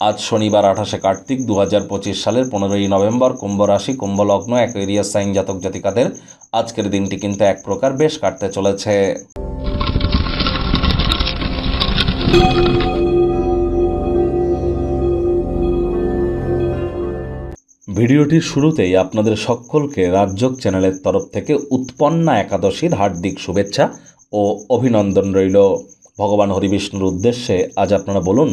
আজ শনিবার আঠাশে কার্তিক দু হাজার পঁচিশ সালের পনেরোই নভেম্বর কুম্ভ রাশি কুম্ভ লগ্ন অ্যাকোয়ারিয়াস সাইন জাতক জাতিকাদের আজকের দিনটি কিন্তু এক প্রকার বেশ কাটতে চলেছে। ভিডিওটির শুরুতেই আপনাদের সকলকে রাজ্যক চ্যানেলের তরফ থেকে উৎপন্না একাদশীর হার্দিক শুভেচ্ছা ও অভিনন্দন রইল। ভগবান হরিবিষ্ণুর উদ্দেশ্যে আজ আপনারা বলুন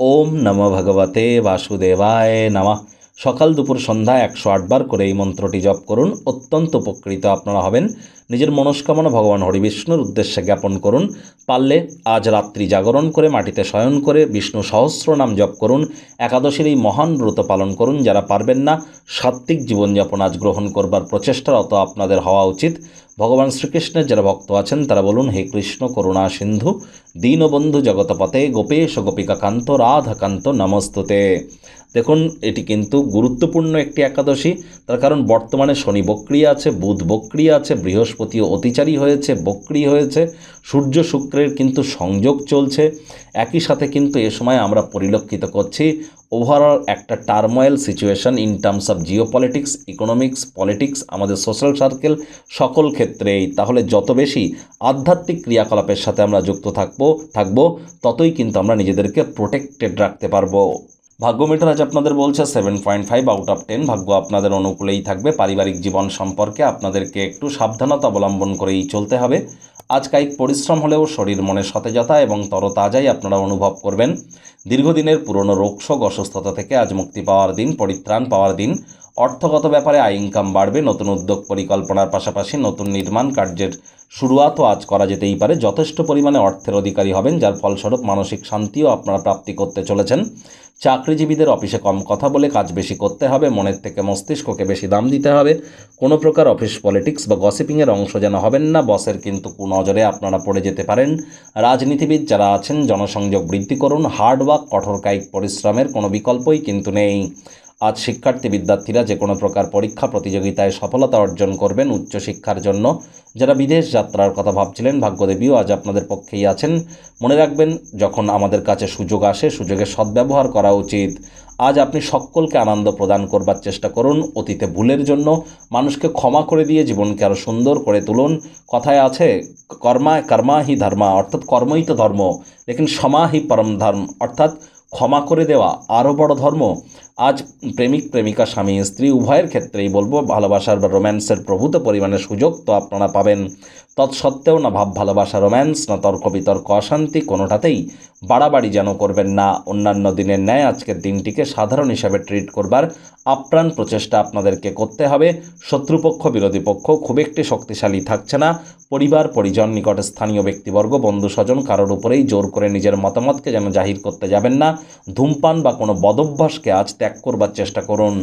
ওম নম ভগবতে বাসুদেবায় নমঃ। সকাল দুপুর সন্ধ্যা একশো আটবার করে এই মন্ত্রটি জপ করুন। অত্যন্ত উপকৃত আপনারা হবেন। নিজের মনস্কামনা ভগবান হরিবিষ্ণুর উদ্দেশ্যে জ্ঞাপন করুন। পারলে আজ রাত্রি জাগরণ করে মাটিতে শয়ন করে বিষ্ণু সহস্র নাম জপ করুন। একাদশীর এই মহান ব্রত পালন করুন। যারা পারবেন না, সাত্ত্বিক জীবনযাপন আজ গ্রহণ করবার প্রচেষ্টারত আপনাদের হওয়া উচিত। ভগবান শ্রীকৃষ্ণের যারা ভক্ত আছেন, তারা বলুন, হে কৃষ্ণ, করুণা সিন্ধু, দীনবন্ধু জগতপতে গোপেশ গোপিকা কান্ত রাধাকান্ত, নমস্তুতে। দেখুন, এটি কিন্তু গুরুত্বপূর্ণ একটি একাদশী। তার কারণ, বর্তমানে শনি বক্রিয়া আছে, বুধ বক্রিয়া আছে বৃহস্পতিও অতিচারী হয়েছে, বক্রি হয়েছে, সূর্য শুক্রের কিন্তু সংযোগ চলছে। একই সাথে কিন্তু এ সময় আমরা পরিলক্ষিত করছি ওভারঅল একটা turmoil situation in terms of geopolitics economics politics আমাদের সোশ্যাল সার্কেল সকল ক্ষেত্রেই। তাহলে যত বেশি আধ্যাত্মিক ক্রিয়াকলাপের সাথে আমরা যুক্ত থাকব থাকব, ততই কিন্তু আমরা নিজেদেরকে প্রোটেক্টেড রাখতে পারব। ভাগ্য মিটার আজ আপনাদের বলছে seven point five out of ten ভাগ্য আপনাদের অনুকূলেই থাকবে। পারিবারিক জীবন সম্পর্কে আপনাদেরকে একটু সাবধানতা অবলম্বন করেই চলতে হবে। আজ কায়িক পরিশ্রম হলেও শরীর মনে সতেজতা এবং তরতাজাই আপনারা অনুভব করবেন। দীর্ঘদিনের পুরনো রোগশোক অসুস্থতা থেকে আজ মুক্তি পাওয়ার দিন, পরিত্রাণ পাওয়ার দিন। অর্থগত ব্যাপারে আয় ইনকাম বাড়বে, নতুন উদ্যোগ পরিকল্পনার পাশাপাশি নতুন নির্মাণ কার্যের শুরুয়াতও আজ করা যেতেই পারে। যথেষ্ট পরিমাণে অর্থের অধিকারী হবেন, যার ফলস্বরূপ মানসিক শান্তিও আপনারা প্রাপ্তি করতে চলেছেন। চাকরিজীবীদের অফিসে কম কথা বলে কাজ বেশি করতে হবে, মনের থেকে মস্তিষ্ককে বেশি দাম দিতে হবে। কোনো প্রকার অফিস পলিটিক্স বা গসিপিংয়ের অংশ যেন হবেন না, বসের কিন্তু কুনজরে আপনারা পড়ে যেতে পারেন। রাজনীতিবিদ যারা আছেন, জনসংযোগ বৃদ্ধি করুন হার্ডওয়ার্ক কঠোর কায়িক পরিশ্রমের কোনো বিকল্পই কিন্তু নেই। আজ শিক্ষার্থী বিদ্যার্থীরা যে কোনো প্রকার পরীক্ষা প্রতিযোগিতায় সফলতা অর্জন করবেন উচ্চশিক্ষার জন্য। যারা বিদেশ যাত্রার কথা ভাবছিলেন, ভাগ্যদেবীও আজ আপনাদের পক্ষেই আছেন। মনে রাখবেন, যখন আমাদের কাছে সুযোগ আসে, সুযোগের সদ্ব্যবহার করা উচিত। আজ আপনি সকলকে আনন্দ প্রদান করবার চেষ্টা করুন, অতীতে ভুলের জন্য মানুষকে ক্ষমা করে দিয়ে জীবনকে আরও সুন্দর করে তুলুন। কথায় আছে, কর্মা কর্মা হি ধর্মা, অর্থাৎ কর্মই তো ধর্ম। লেকিন সমাহি পরম ধর্ম, অর্থাৎ ক্ষমা করে দেওয়া আরও বড় ধর্ম। আজ প্রেমিক, প্রেমিকা, স্বামী, স্ত্রী, উভয়ের ক্ষেত্রেই বলব, ভালোবাসার বা রোম্যান্সের প্রভূত পরিমাণে সুযোগ তো আপনারা পাবেন। তৎসত্ত্বেও না ভাব, ভালোবাসা, রোম্যান্স, না তর্ক, বিতর্ক, অশান্তি কোনোটাতেই বাড়াবাড়ি যেন করবেন না। অন্যান্য দিনের ন্যায় আজকের দিনটিকে সাধারণ হিসাবে ট্রিট করবার আপ্রাণ প্রচেষ্টা আপনাদেরকে করতে হবে। শত্রুপক্ষ, বিরোধী পক্ষ খুব একটি শক্তিশালী থাকছে না। পরিবার, পরিজন, নিকট স্থানীয় ব্যক্তিবর্গ, বন্ধু, স্বজন কারোর উপরেই জোর করে নিজের মতামতকে যেন জাহির করতে যাবেন না। ধূমপান বা কোনো বদভ্যাসকে আজ ত্যাগ করবার চেষ্টা করুন।